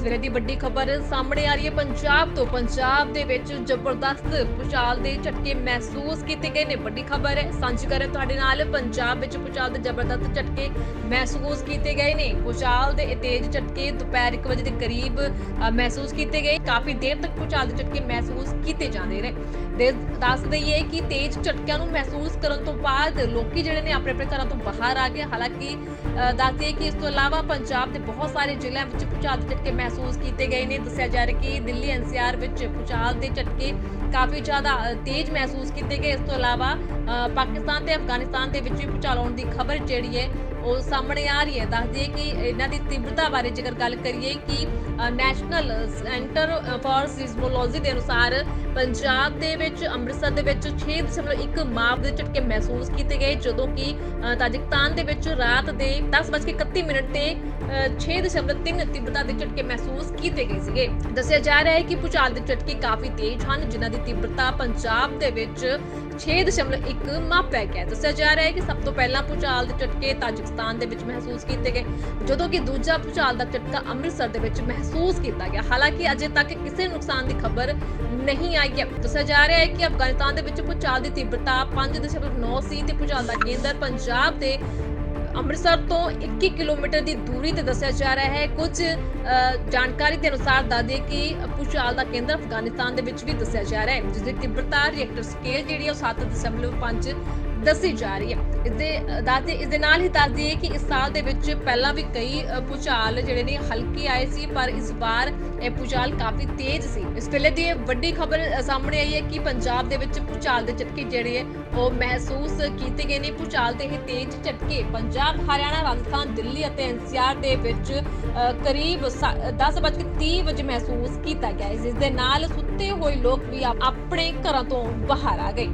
ਇਸ ਵੇਲੇ ਦੀ ਵੱਡੀ ਖਬਰ ਸਾਹਮਣੇ ਆ ਰਹੀ ਹੈ। ਪੰਜਾਬ ਤੋਂ ਪੰਜਾਬ ਦੇ ਵਿੱਚ ਜ਼ਬਰਦਸਤ ਭੂਚਾਲ ਦੇ ਝਟਕੇ ਮਹਿਸੂਸ ਕੀਤੇ ਗਏ ਨੇ। ਵੱਡੀ ਖਬਰ ਹੈ ਸਾਂਝੀ ਕਰਾਂ ਤੁਹਾਡੇ ਨਾਲ। ਪੰਜਾਬ ਵਿੱਚ ਭੂਚਾਲ ਦੇ ਜ਼ਬਰਦਸਤ ਝਟਕੇ ਮਹਿਸੂਸ ਕੀਤੇ ਗਏ ਨੇ। ਭੂਚਾਲ ਦੇ ਤੇਜ਼ ਝਟਕੇ ਦੁਪਹਿਰ 1 ਵਜੇ ਦੇ ਕਰੀਬ ਮਹਿਸੂਸ ਕੀਤੇ ਗਏ। ਕਾਫੀ ਦੇਰ ਤੱਕ ਭੂਚਾਲ ਦੇ ਝਟਕੇ ਮਹਿਸੂਸ ਕੀਤੇ ਜਾਂਦੇ ਰਹੇ। ਦੇ ਦੱਸ ਦਈਏ ਕਿ ਤੇਜ਼ ਝਟਕਿਆਂ ਨੂੰ ਮਹਿਸੂਸ ਕਰਨ ਤੋਂ ਬਾਅਦ ਲੋਕੀ ਜਿਹੜੇ ਨੇ ਆਪਣੇ ਆਪਣੇ ਘਰਾਂ ਤੋਂ ਬਾਹਰ ਆ ਗਏ। ਹਾਲਾਂਕਿ ਅ, ਦੱਸ ਦਈਏ ਕਿ ਇਸ ਤੋਂ ਇਲਾਵਾ ਪੰਜਾਬ ਦੇ ਬਹੁਤ ਸਾਰੇ ਜ਼ਿਲ੍ਹਿਆਂ ਵਿੱਚ ਭੂਚਾਲ ਦੇ ਝਟਕੇ ਮਹਿਸੂਸ ਕੀਤੇ ਗਏ ਨੇ। ਦੱਸਿਆ ਜਾ ਰਿਹਾ ਕਿ ਦਿੱਲੀ ਐਨਸੀਆਰ ਵਿੱਚ ਭੂਚਾਲ ਦੇ ਝਟਕੇ ਕਾਫੀ ਜ਼ਿਆਦਾ ਤੇਜ਼ ਮਹਿਸੂਸ ਕੀਤੇ ਗਏ। ਇਸ ਤੋਂ ਇਲਾਵਾ ਪਾਕਿਸਤਾਨ ਤੇ ਅਫਗਾਨਿਸਤਾਨ ਦੇ ਵਿੱਚ ਵੀ ਭੂਚਾਲ ਆਉਣ ਦੀ ਖਬਰ ਜਿਹੜੀ ਹੈ ਉਹ ਸਾਹਮਣੇ ਆ ਰਹੀ ਹੈ। ਦੱਸ ਕਿ ਇਹਨਾਂ ਦੀ ਤੀਬਰਤਾ ਬਾਰੇ ਜੇਕਰ ਗੱਲ ਕਰੀਏ ਕਿ ਨੈਸ਼ਨਲ ਸੈਂਟਰ ਫਾਰ ਸਿਜ਼ਮੋਲੋਜੀ ਦੇ ਅਨੁਸਾਰ ਪੰਜਾਬ ਦੇ ਵਿੱਚ ਅੰਮ੍ਰਿਤਸਰ ਦੇ ਵਿੱਚ 6.1 ਮਾਪ ਦੇ ਝਟਕੇ ਮਹਿਸੂਸ ਕੀਤੇ ਗਏ ਜਦੋਂ ਕਿ ਅ, ਤਾਜਿਕਸਤਾਨ ਦੇ ਵਿੱਚ ਰਾਤ ਦੇ 10:31 ਮਿੰਟ ਤੇ ਅ, 6.3 ਤੀਬਰਤਾ ਦੇ ਝਟਕੇ ਮਹਿਸੂਸ ਕੀਤੇ ਗਏ ਸੀਗੇ। ਦੱਸਿਆ ਜਾ ਰਿਹਾ ਹੈ ਕਿ ਭੂਚਾਲ ਦੇ ਝਟਕੇ ਕਾਫੀ ਤੇਜ਼ ਹਨ, ਜਿਨ੍ਹਾਂ ਦੀ ਤੀਬਰਤਾ ਪੰਜਾਬ ਦੇ ਵਿੱਚ 6.1 ਮਾਪਿਆ ਗਿਆ ਦੱਸਿਆ ਜਾ ਰਿਹਾ ਹੈ ਕਿ ਸਭ ਤੋਂ ਪਹਿਲਾਂ ਭੂਚਾਲ ਦੇ ਝਟਕੇ ਤਾਜਿਕਸਤਾਨ ਦੇ ਵਿੱਚ ਮਹਿਸੂਸ ਕੀਤੇ ਗਏ, ਜਦੋਂ ਕਿ ਦੂਜਾ ਭੂਚਾਲ ਦਾ ਝਟਕਾ ਅੰਮ੍ਰਿਤਸਰ ਦੇ ਵਿੱਚ ਮਹਿਸੂਸ ਕੀਤਾ ਗਿਆ। ਹਾਲਾਂਕਿ ਅਜੇ ਤੱਕ ਕਿਸੇ ਨੁਕਸਾਨ ਦੀ ਖਬਰ ਨਹੀਂ ਆਈ ਹੈ। ਦੱਸਿਆ ਜਾ ਰਿਹਾ ਹੈ ਕਿ ਅਫਗਾਨਿਸਤਾਨ ਦੇ ਵਿੱਚ ਭੂਚਾਲ ਦੀ ਤੀਬਰਤਾ 5.9 ਸੀ ਤੇ ਭੂਚਾਲ ਦਾ ਕੇਂਦਰ ਪੰਜਾਬ ਦੇ ਅੰਮ੍ਰਿਤਸਰ ਤੋਂ 21 ਕਿਲੋਮੀਟਰ ਦੀ ਦੂਰੀ ਤੇ ਦੱਸਿਆ ਜਾ ਰਿਹਾ ਹੈ। ਕੁਝ ਅ, ਜਾਣਕਾਰੀ ਦੇ ਅਨੁਸਾਰ ਦੱਸਦੇ ਕਿ ਭੂਚਾਲ ਦਾ ਕੇਂਦਰ ਅਫਗਾਨਿਸਤਾਨ ਦੇ ਵਿੱਚ ਵੀ ਦੱਸਿਆ ਜਾ ਰਿਹਾ ਹੈ ਜਿਸ ਦੀ ਤੀਬਰਤਾ ਰਿਐਕਟਰ ਸਕੇਲ ਜਿਹੜੀ ਹੈ ਉਹ 7.5 ਦੱਸੀ ਜਾ ਰਹੀ ਹੈ। ਇਸ ਦੇ ਦੱਸਦੇ ਇਸ ਦੇ ਨਾਲ ਹੀ ਦੱਸ ਦਈਏ ਕਿ ਇਸ ਸਾਲ ਦੇ ਵਿੱਚ ਪਹਿਲਾਂ ਵੀ ਕਈ ਅ, ਭੂਚਾਲ ਜਿਹੜੇ ਨੇ ਹਲਕੇ ਆਏ ਸੀ ਪਰ ਇਸ ਵਾਰ ਇਹ ਭੂਚਾਲ ਕਾਫੀ ਤੇਜ਼ ਸੀ। ਇਸ ਵੇਲੇ ਦੀ ਇਹ ਵੱਡੀ ਖਬਰ ਸਾਹਮਣੇ ਆਈ ਹੈ ਕਿ ਪੰਜਾਬ ਦੇ ਵਿੱਚ ਭੂਚਾਲ ਦੇ ਝਟਕੇ ਜਿਹੜੇ ਉਹ ਮਹਿਸੂਸ ਕੀਤੇ ਗਏ ਨੇ। ਭੂਚਾਲ ਦੇ ਇਹ ਤੇਜ਼ ਝਟਕੇ ਪੰਜਾਬ ਹਰਿਆਣਾ ਰਾਜਸਥਾਨ ਦਿੱਲੀ ਅਤੇ ਐਨਸੀਆਰ ਦੇ ਵਿੱਚ ਅ, ਕਰੀਬ 10:30 ਵਜੇ ਮਹਿਸੂਸ ਕੀਤਾ ਗਿਆ। ਹੈ ਦੇ ਨਾਲ ਸੁੱਤੇ ਹੋਏ ਲੋਕ ਵੀ ਆਪਣੇ ਘਰਾਂ ਤੋਂ ਬਾਹਰ ਆ ਗਏ।